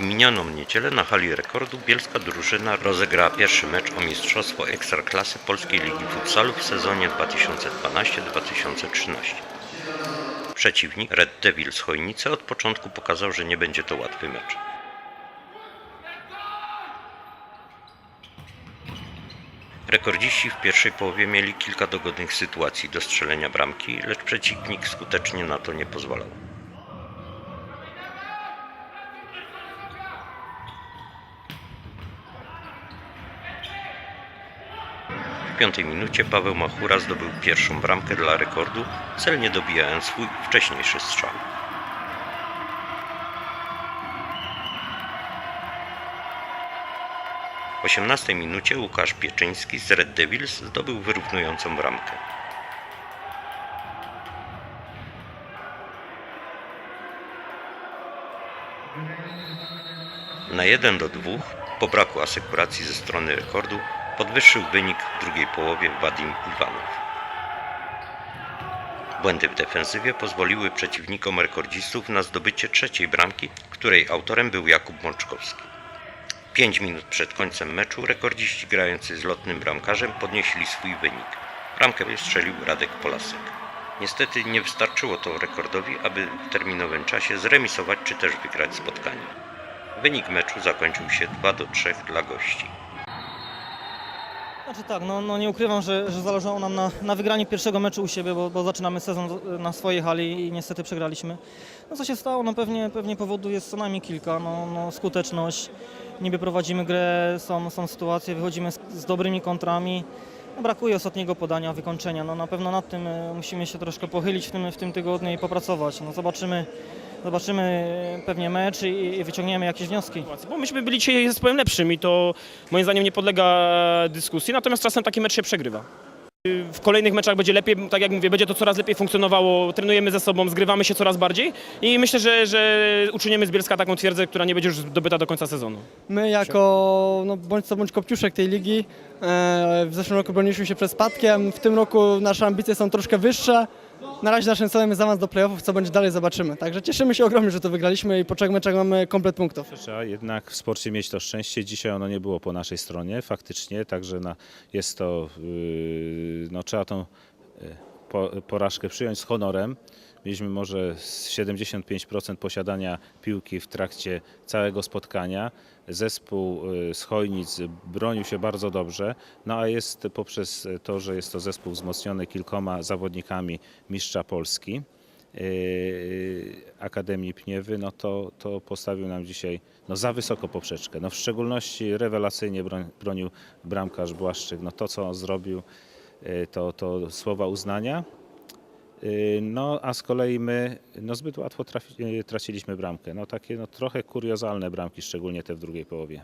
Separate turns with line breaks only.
minioną niedzielę na hali rekordu bielska drużyna rozegrała pierwszy mecz o mistrzostwo ekstraklasy Polskiej Ligi Futsalu w sezonie 2012-2013. Przeciwnik Red Devil z Chojnicy od początku pokazał, że nie będzie to łatwy mecz. Rekordziści w pierwszej połowie mieli kilka dogodnych sytuacji do strzelenia bramki, lecz przeciwnik skutecznie na to nie pozwalał. W piątej minucie Paweł Machura zdobył pierwszą bramkę dla rekordu, celnie dobijając swój wcześniejszy strzał. W 18 minucie Łukasz Pieczyński z Red Devils zdobył wyrównującą bramkę. Na 1 do 2 po braku asekuracji ze strony rekordu podwyższył wynik w drugiej połowie Wadim Iwanow. Błędy w defensywie pozwoliły przeciwnikom rekordzistów na zdobycie trzeciej bramki, której autorem był Jakub Mączkowski. Pięć minut przed końcem meczu rekordziści grający z lotnym bramkarzem podnieśli swój wynik. Bramkę strzelił Radek Polasek. Niestety nie wystarczyło to rekordowi, aby w terminowym czasie zremisować czy też wygrać spotkanie. Wynik meczu zakończył się 2 do 3 dla gości.
Znaczy tak, no, no nie ukrywam, że, że zależało nam na, na wygraniu pierwszego meczu u siebie, bo, bo zaczynamy sezon na swojej hali i niestety przegraliśmy. No co się stało? No pewnie, pewnie powodów jest co najmniej kilka. No, no skuteczność, niby prowadzimy grę, są, są sytuacje, wychodzimy z, z dobrymi kontrami. No, brakuje ostatniego podania, wykończenia. No na pewno nad tym e, musimy się troszkę pochylić w tym, w tym tygodniu i popracować. No zobaczymy, zobaczymy pewnie mecz i, i wyciągniemy jakieś wnioski.
Bo myśmy byli dzisiaj zespołem lepszym i to moim zdaniem nie podlega dyskusji, natomiast czasem taki mecz się przegrywa. W kolejnych meczach będzie lepiej, tak jak mówię, będzie to coraz lepiej funkcjonowało, trenujemy ze sobą, zgrywamy się coraz bardziej i myślę, że, że uczynimy z Bielska taką twierdzę, która nie będzie już zdobyta do końca sezonu.
My jako no, bądź co bądź kopciuszek tej ligi e, w zeszłym roku broniliśmy się przed spadkiem, w tym roku nasze ambicje są troszkę wyższe. Na razie naszym celem jest awans do playoffów, co będzie dalej zobaczymy. Także cieszymy się ogromnie, że to wygraliśmy i po trzech meczach mamy komplet punktów.
Trzeba jednak w sporcie mieć to szczęście. Dzisiaj ono nie było po naszej stronie faktycznie, także na, jest to, yy, no trzeba tą yy, porażkę przyjąć z honorem. Mieliśmy może z 75% posiadania piłki w trakcie całego spotkania. Zespół yy, z Chojnic bronił się bardzo dobrze, no a jest poprzez to, że jest to zespół wzmocniony kilkoma zawodnikami mistrza Polski. yy, Akademii Pniewy, no to, to postawił nam dzisiaj no, za wysoko poprzeczkę. No, w szczególności rewelacyjnie bronił bramkarz Błaszczyk. No, to, co on zrobił, to, to słowa uznania. Yy, No, a z kolei my no, zbyt łatwo trafi, yy, traciliśmy bramkę. No, takie no, trochę kuriozalne bramki, szczególnie te w drugiej połowie.